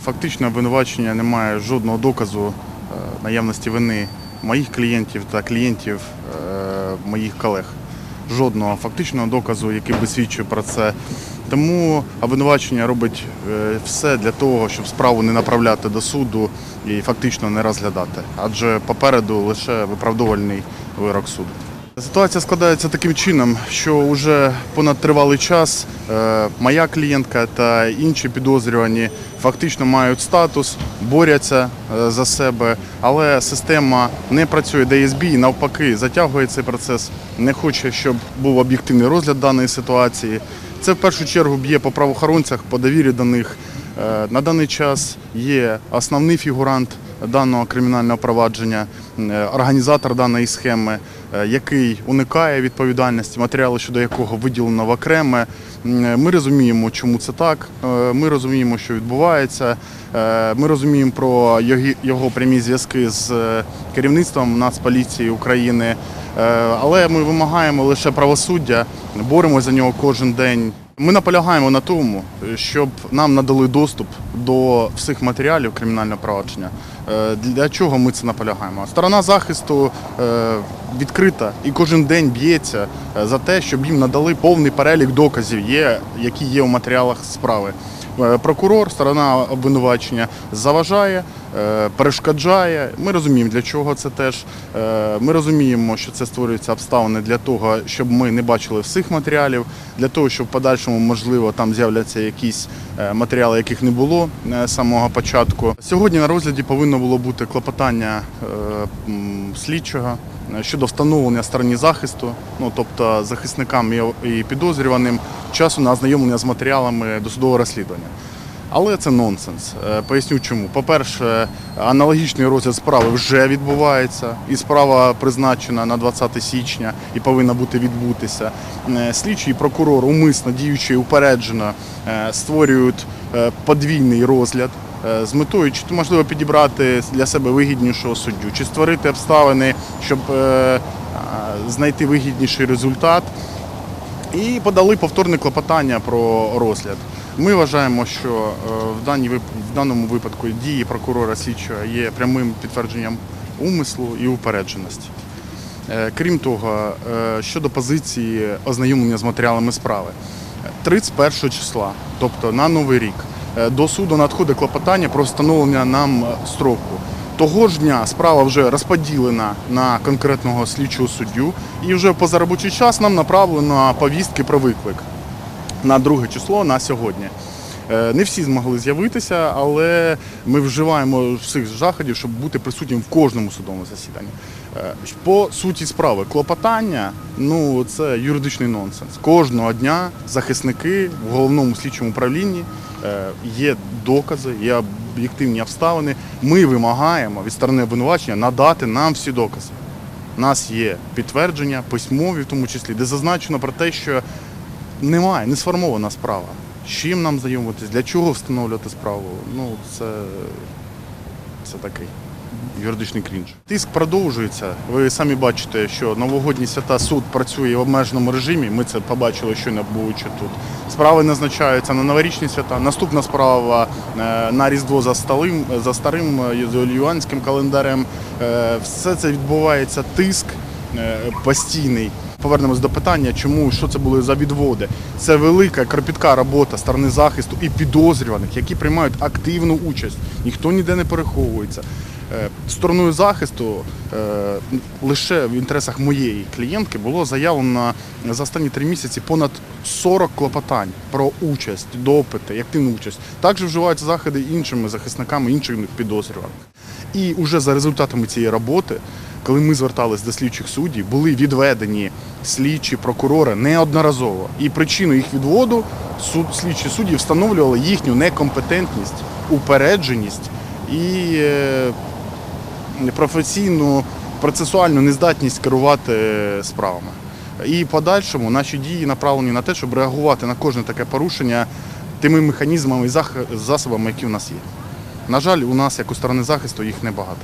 Фактично обвинувачення немає жодного доказу е, наявності вини моїх клієнтів та клієнтів е, моїх колег. Жодного фактичного доказу, який би свідчив про це. Тому обвинувачення робить е, все для того, щоб справу не направляти до суду і фактично не розглядати. Адже попереду лише виправдовальний вирок суду. Ситуація складається таким чином, що вже понад тривалий час е, моя клієнтка та інші підозрювані фактично мають статус, борються е, за себе, але система не працює ДСБ і навпаки затягує цей процес, не хоче, щоб був об'єктивний розгляд даної ситуації. Це в першу чергу б'є по правоохоронцях, по довірі до них. Е, На даний час є основний фігурант даного кримінального провадження, організатор даної схеми, який уникає відповідальності, матеріали щодо якого виділено в окреме. Ми розуміємо, чому це так. е, Ми розуміємо, що відбувається. е, Ми розуміємо про його- прямі зв'язки з е, керівництвом Нацполіції України. Е, Але ми вимагаємо лише правосуддя, боремося за нього кожен день. Ми наполягаємо на тому, щоб нам надали доступ до всіх матеріалів кримінального провадження. Е, Для чого ми це наполягаємо? Сторона захисту е, відкрита і кожен день б'ється е, за те, щоб їм надали повний перелік доказів, які є у матеріалах справи. Е, Прокурор, сторона обвинувачення заважає, е, перешкоджає. Ми розуміємо, для чого це теж. Е, Ми розуміємо, що це створюються обставини для того, щоб ми не бачили всіх матеріалів, для того, щоб в подальшому, можливо, там з'являться якісь матеріали, яких не було з самого початку. Сьогодні на розгляді повинно було бути клопотання слідчого щодо встановлення стороні захисту, ну тобто захисникам і- підозрюваним часу на ознайомлення з матеріалами досудового розслідування. Але це нонсенс. Е, Поясню чому. По-перше, аналогічний розгляд справи вже відбувається, і справа призначена на 20 січня і повинна бути відбутися. Е, Слідчий прокурор умисно діючи упереджено е, створюють е, подвійний розгляд. Е, З метою чи можливо підібрати для себе вигіднішого суддю, чи створити обставини, щоб е, знайти вигідніший результат, і подали повторне клопотання про розгляд. Ми вважаємо, що е, в, даному випадку дії прокурора слідчого є прямим підтвердженням умислу і упередженості. Крім того, щодо позиції ознайомлення з матеріалами справи, 31 числа, тобто на новий рік, до суду надходить клопотання про встановлення нам е, строку. Того ж дня справа вже розподілена на конкретного слідчого суддю, і вже поза робочий час нам направлено повістки про виклик на друге число на сьогодні. Е, Не всі змогли з'явитися, але ми вживаємо всіх заходів, щоб бути присутнім в кожному судовому засіданні. Е, По суті справи, клопотання ну це юридичний нонсенс. Кожного дня захисники в головному слідчому управлінні е, є докази, є об'єктивні обставини. Ми вимагаємо від сторони обвинувачення надати нам всі докази. У нас є підтвердження, письмові в тому числі, де зазначено про те, що немає, не сформована справа. Чим нам знайомитись, для чого встановлювати справу? Ну, це, це такий юридичний крінж. Тиск продовжується. Ви самі бачите, що новогодні свята суд працює в обмеженому режимі. Ми це побачили, щойно бувши тут. Справи назначаються на новорічні свята. Наступна справа е, на Різдво за старим, за старим е, юліанським календарем. Е, Все це відбувається тиск постійний. Повернемось до питання, чому що це були за відводи. Це велика кропітка робота сторони захисту і підозрюваних, які приймають активну участь. Ніхто ніде не переховується. Е, Стороною захисту е, лише в інтересах моєї клієнтки було заявлено за останні три місяці понад 40 клопотань про участь, допити, активну участь. Також вживаються заходи іншими захисниками інших підозрюваних. І вже за результатами цієї роботи, коли ми звертались до слідчих суддів, були відведені слідчі прокурори неодноразово. І причину їх відводу суд, слідчі судді встановлювали їхню некомпетентність, упередженість і е, професійну процесуальну нездатність керувати справами. І в подальшому наші дії направлені на те, щоб реагувати на кожне таке порушення тими механізмами і засобами, які у нас є. На жаль, у нас, як у сторони захисту, їх небагато.